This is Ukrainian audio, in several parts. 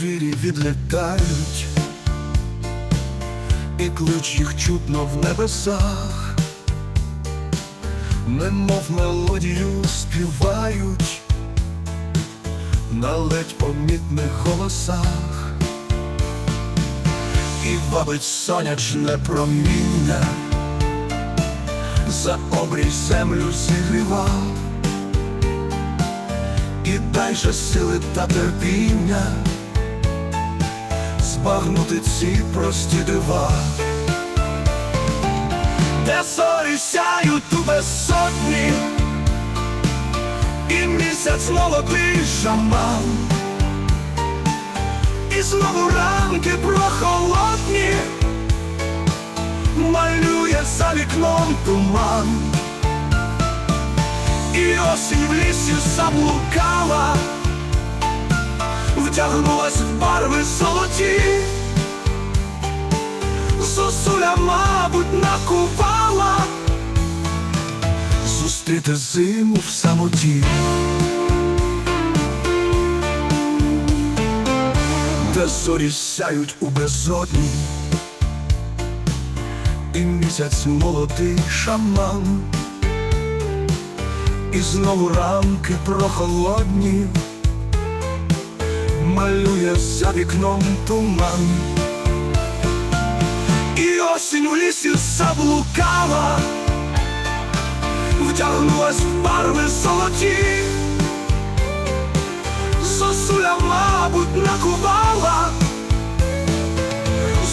звірі відлітають, і ключ їх чутно в небесах, немов мелодію співають на ледь помітних голосах, і вабить сонячне проміння, за обрій землю зігрівав. І дай же сили та терпіння збагнути ці прості дива, де зорі сяють у безсотні, і місяць молодий шаман, і знову ранки прохолодні, малює за вікном туман. І осінь в лісі заблукала, вдягнулась в барви золоті, зосуля, мабуть, накувала, зустріти зиму в самоті, де зорі сяють у безодні, і місяць молодий шаман. І знову ранки прохолодні, малює за вікном туман, і осінь у лісі заблукала, вдягнулась в барви золоті, зосуля, мабуть, накувала,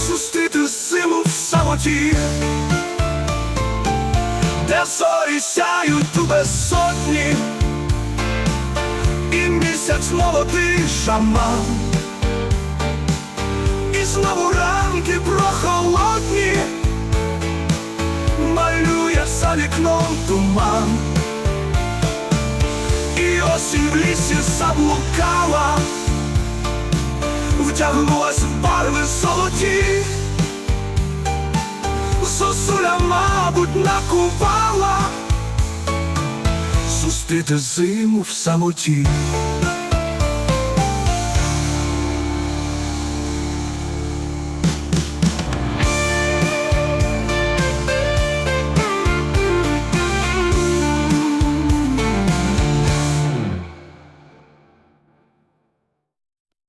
зустріти зиму в самоті де зорі сяють у безсотні, місяць молодий шаман, і знову ранки прохолодні, малює за вікном туман, і осінь в лісі заблукала, втягнулась в барви золоті. Зосуля, мабуть, накувала. Зустріти зиму в самоті.